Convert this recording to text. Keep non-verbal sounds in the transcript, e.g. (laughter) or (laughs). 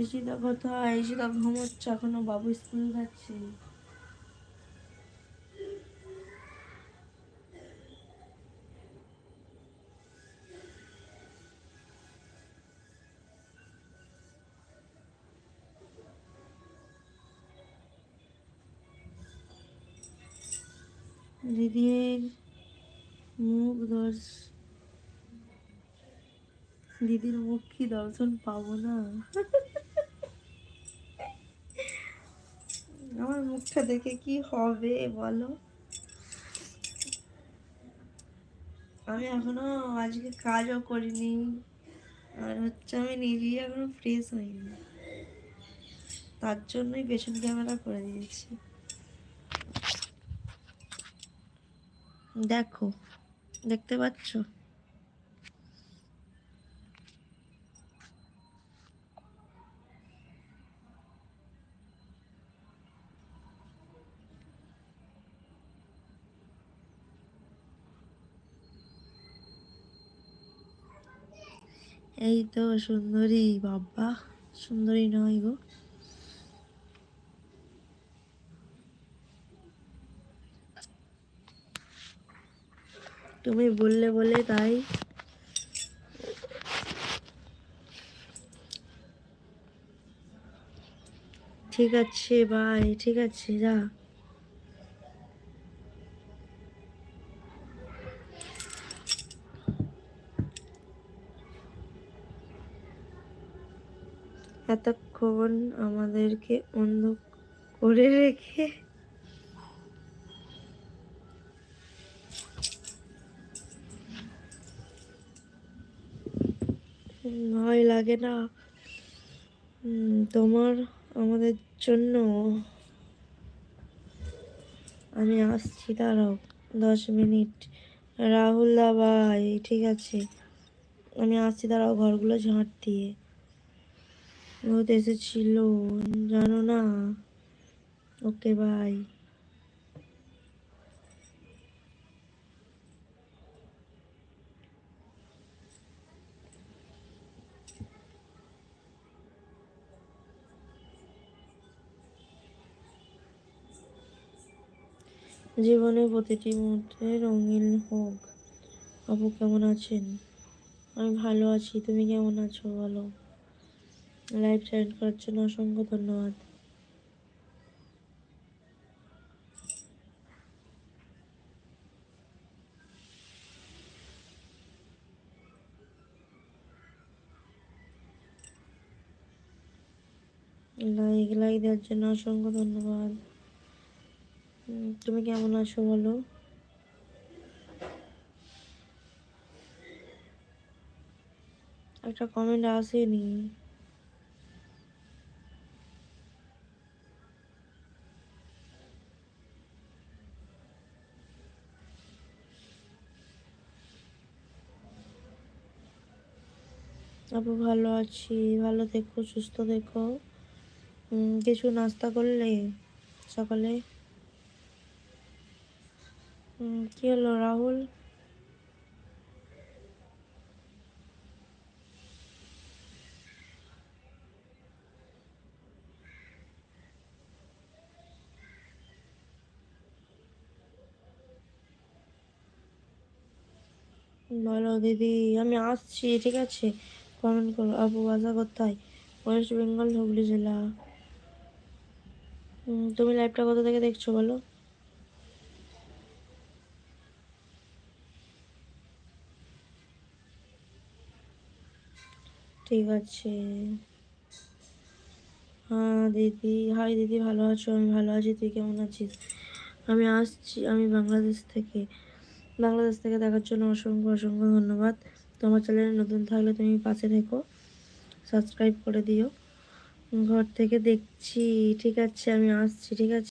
এসিদা কোথায় এসিদা ঘুমোচ্ছে, এখনও বাবু স্কুল যাচ্ছে। দিদির মুখ দর্শ, দিদির মুখ কি দর্শন পাবো না? (laughs) আমার মুখটা দেখে কি হবে, বলো? আমি এখনও আজকে কাজও করিনি, আর হচ্ছে আমি নিজেই এখনও ফ্রেশ হইনি। তার জন্যই পেছন ক্যামেরা করে দিয়েছি। দেখো, দেখতে পাচ্ছ? এই তো সুন্দরী বাবা সুন্দরী নয় গো। তুমি বললে বলে তাই। ঠিক আছে বাই ঠিক আছে, যা। এতক্ষণ আমাদেরকে অন্ধ করে রেখে ভয় লাগে না। তোমার আমাদের জন্য আমি আসছি, দাঁড়াও, দশ মিনিট। রাহুল দা ভাই, ঠিক আছে। আমি আসছি, দাঁড়াও, ঘরগুলো ঝাঁট দিয়ে। রোদ এসেছিল জানো না? ওকে বাই জীবনে প্রতিটি মুহূর্তে রঙিন হোক। আপু কেমন আছেন? আমি ভালো আছি, তুমি কেমন আছো বলো? লাইভ জয়েন করার জন্য অসংখ্য ধন্যবাদ। লাইক লাইক দেওয়ার জন্য অসংখ্য ধন্যবাদ। তুমি কেমন আছো বলো? একটা কমেন্ট আসেনি। আপু ভালো আছি ভালো থেকো সুস্থ উম, কিছু নাস্তা করলে সকালে? কি হলো রাহুল? বলো দিদি আমি আসছি ঠিক আছে? কমেন্ট করো আপু বাসা কোথায়? ওয়েস্ট বেঙ্গল, হুগলি জেলা। তুমি লাইভটা কোথা থেকে দেখছ বলো? ঠিক আছে। হ্যাঁ দিদি। হাই দিদি। ভালো আছো? আমি ভালো আছি। তুই কেমন আছিস? আমি আসছি, আমি বাংলাদেশ থেকে। বাংলাদেশ থেকে দেখার জন্য অসংখ্য অসংখ্য ধন্যবাদ। তোমার চ্যানেলে নতুন থাকলে তুমি পাশে থেকো। সাবস্ক্রাইব করে দিও। ঘর থেকে দেখছি, ঠিক আছে, আমি আসছি, ঠিক আছে?